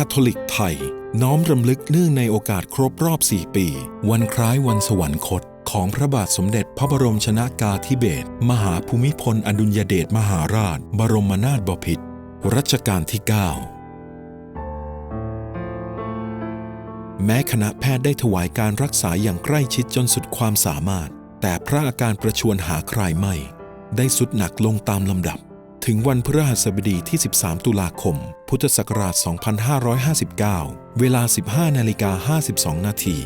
คาทอลิกไทย น้อมรำลึกเนื่องในโอกาสครบรอบ 4 ปี วันคล้ายวันสวรรคต ของพระบาทสมเด็จพระบรมชนากาธิเบศรมหาภูมิพลอดุลยเดชมหาราช บรมนาถบพิตรรัชกาลที่ 9 แม้คณะแพทย์ได้ถวายการรักษาอย่างใกล้ชิดจนสุดความสามารถ แต่พระอาการประชวรหาใคลายไม่ ได้สุดหนักลงตามลำดับ ถึงวันพฤหัสบดีที่ 13 ตุลาคม พุทธศักราช 2559 เวลา 15 นาฬิกา 52 นาที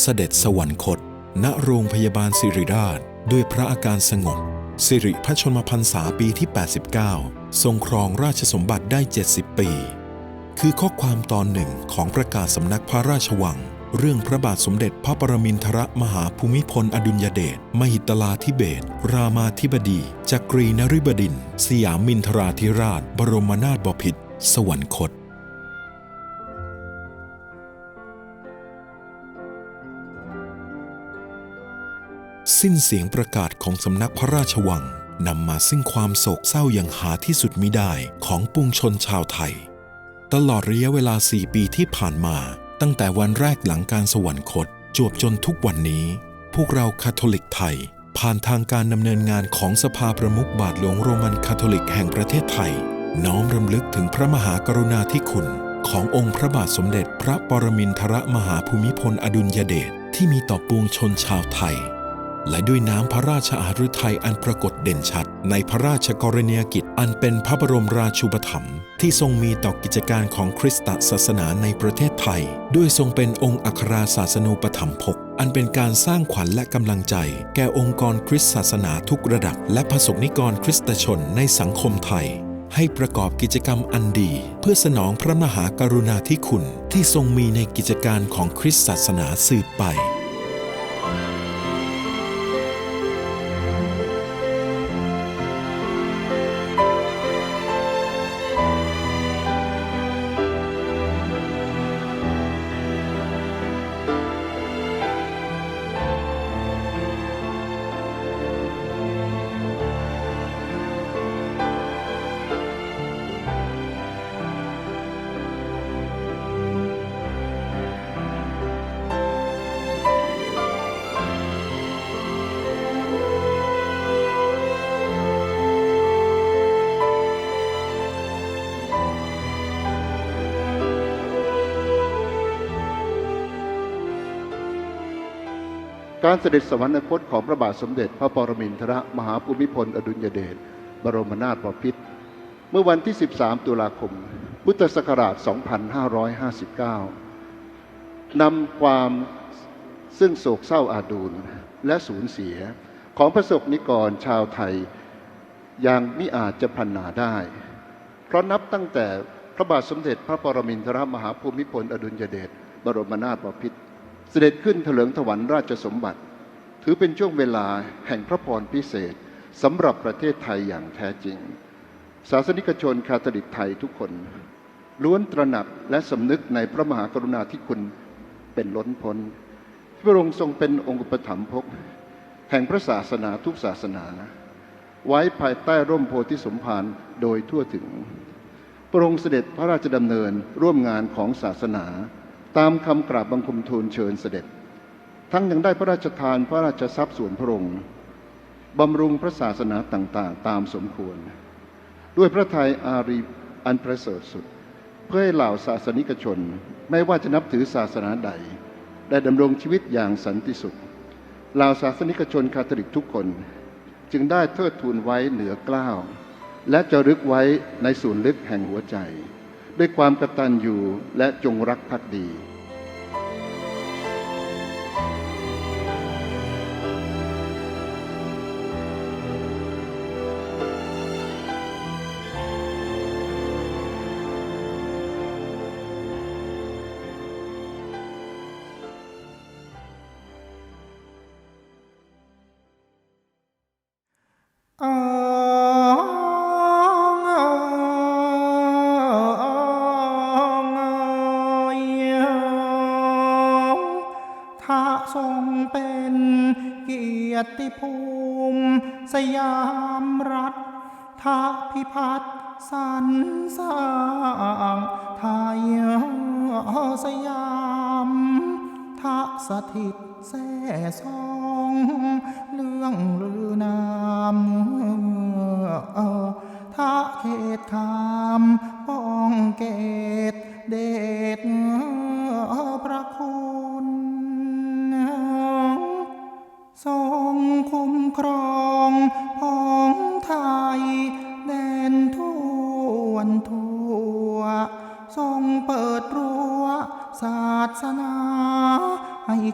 เสด็จสวรรคต ณ โรงพยาบาลสิริราช ด้วยพระอาการสงบ สิริพระชนมพรรษาปีที่ 89 ทรงครองราชสมบัติได้ 70 ปี คือข้อความตอนหนึ่งของประกาศสำนักพระราชวัง เรื่องพระบาทสมเด็จพระปรมินทรมหาภูมิพลอดุลยเดช มหิตลาธิเบศรามาธิบดี จักรีนริบดิน สยามมินทราธิราช บรมนาถบพิตรสวรรคตสิ้นเสียงประกาศของสำนักพระราชวัง นำมาซึ่งความโศกเศร้าอย่างหาที่สุดมิได้ของปวงชนชาวไทย ตลอดระยะเวลา 4 ปีที่ผ่านมา ตั้งแต่วันแรกหลังการสวรรคตจวบจนทุกวันนี้ พวกเราคาทอลิกไทย ผ่านทางการดำเนินงานของสภาประมุขบาทหลวงโรมันคาทอลิกแห่งประเทศไทย น้อมรำลึกถึงพระมหากรุณาธิคุณ ขององค์พระบาทสมเด็จพระปรมินทรมหาภูมิพลอดุลยเดชที่มีต่อปวงชนชาวไทย และด้วยน้ำพระราชอาฤทัยอันปรากฏเด่นชัด ในพระราชกรณียกิจอันเป็นพระบรมราชูปถัมภ์ที่ทรงมีต่อกิจการของคริสตศาสนาในประเทศไทย ด้วยทรงเป็นองค์อัคราศาสนูปถัมภกอันเป็นการสร้างขวัญและกำลังใจ แก่องค์กรคริสตศาสนาทุกระดับ และผสกนิกรคริสตชนในสังคมไทย ให้ประกอบกิจกรรมอันดี เพื่อสนองพระมหากรุณาธิคุณที่ทรงมีในกิจการของคริสตศาสนาสืบไป การเสด็จสวรรคตของพระบาทสมเด็จพระปรมินทรมหาภูมิพลอดุลยเดชบรมนาถบพิตรเมื่อวันที่ 13 ตุลาคม พุทธศักราช 2559 นำความซึ่งโศกเศร้าอาดูลและสูญเสียของประสบนิกรชาวไทยอย่างมิอาจจะพันนาได้ เพราะนับตั้งแต่พระบาทสมเด็จพระปรมินทรมหาภูมิพลอดุลยเดชบรมนาถบพิตร เสด็จขึ้นเถลิงถวัลยราชสมบัติ ถือเป็นช่วงเวลาแห่งพระพรพิเศษสำหรับประเทศไทยอย่างแท้จริง ศาสนิกชนคาทอลิกไทยทุกคน ล้วนตระหนักและสำนึกในพระมหากรุณาธิคุณเป็นล้นพ้นที่พระองค์ทรงเป็นองค์อุปถัมภกแห่งพระศาสนาทุกศาสนา ไว้ภายใต้ร่มโพธิสมภารโดยทั่วถึงพระองค์เสด็จพระราชดำเนินร่วมงานของศาสนา ตามคำกราบบังคมทูลเชิญเสด็จ ทั้งยังได้พระราชทานพระราชทรัพย์ส่วนพระองค์บำรุงพระศาสนาต่างๆ ตามสมควร ด้วยพระทัยอารีอันประเสริฐสุด เพื่อให้เหล่าศาสนิกชน ไม่ว่าจะนับถือศาสนาใด ได้ดำรงชีวิตอย่างสันติสุขเหล่าศาสนิกชนคาทอลิกทุกคน จึงได้เทิดทูนไว้เหนือกล้าว และจะรึกไว้ในส่วนลึกแห่งหัวใจ ด้วยความกตัญญูและจงรักภักดี เป็นเกียรติภูมิ สยามรัฐถ้าพิพัฒน์สรรสร้างไทยสยามทักสถิตแซ่ซองเรื่อง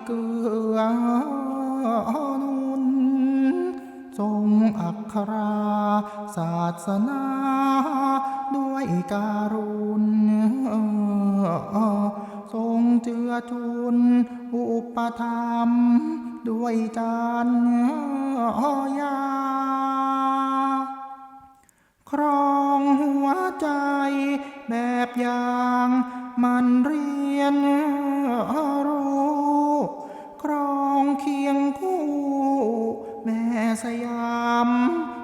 เกื้อหนุนทรงอัคราศาสนา ด้วยการุณทรงเจือจุนอุปธรรม ด้วยจานยา ครองหัวใจแบบอย่างมันเรียน สยาม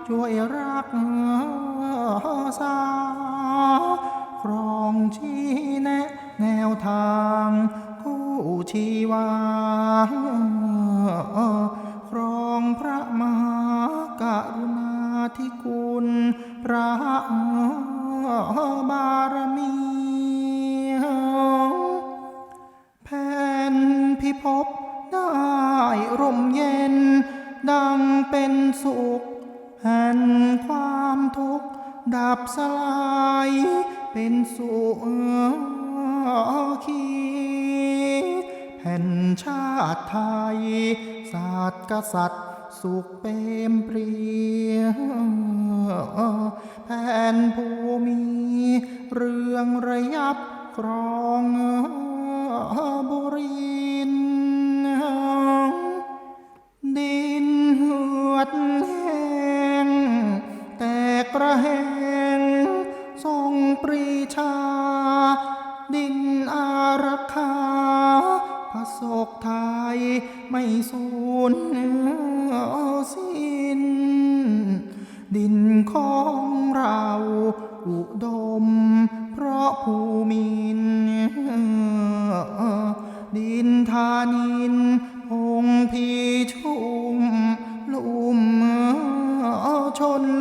ช่วยรักษาครองชี้แนะแนวทางคู่ชีวาครองพระมหากรุณาธิคุณ พระบารมีแผ่นพิภพได้ร่มเย็น ดังเป็นสุขแห่งความทุกข์ ดับสลาย เป็นสุขีแผ่นชาติไทย ศาสตร์กษัตริย์ สุขเปรมปรีแผ่นภูมิ เรื่องระยับกรองบุรินดี ดแห้งแตกระแหงทรงปรีชา ดินอารักขาพระศกไทยไม่สูญสิ้น ดินของเราอุดม เพราะภูมินดินทานิ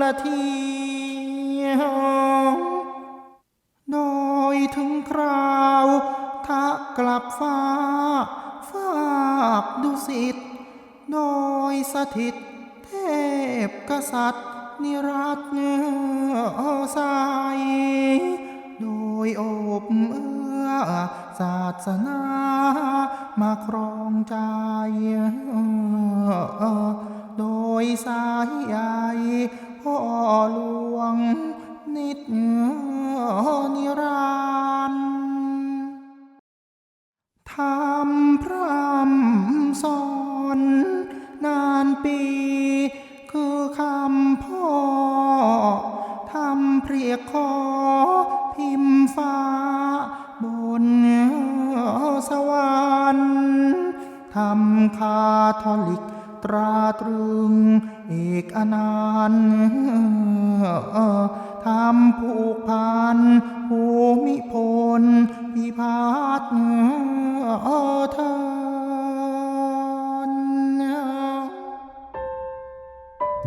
ละทีโดยถึงคราวทักกลับฟ้าฝากดุสิต โดยสถิต เทพกษัตริย์ นิรัตน์ใสโดยอบเอื้อศาสนามาครองใจโดยสายใย พ่อหลวง นิดนิรันดร์ทำพร่ำสอน นานปี คือคำพ่อทำเพรียกขอพิมพ์ฟ้า บนสวรรค์ทำคาทอลิก ตราตรึงเอกอนันต์ทำผูกพันภูมิพลพิพัฒน์เธอ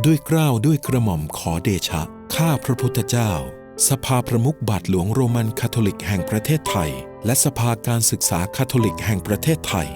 ด้วยเกล้าวด้วยกระหม่อมขอเดชะ ข้าพระพุทธเจ้า สภาประมุขบาทหลวงโรมันคาทอลิกแห่งประเทศไทย และสภาการศึกษาคาทอลิกแห่งประเทศไทย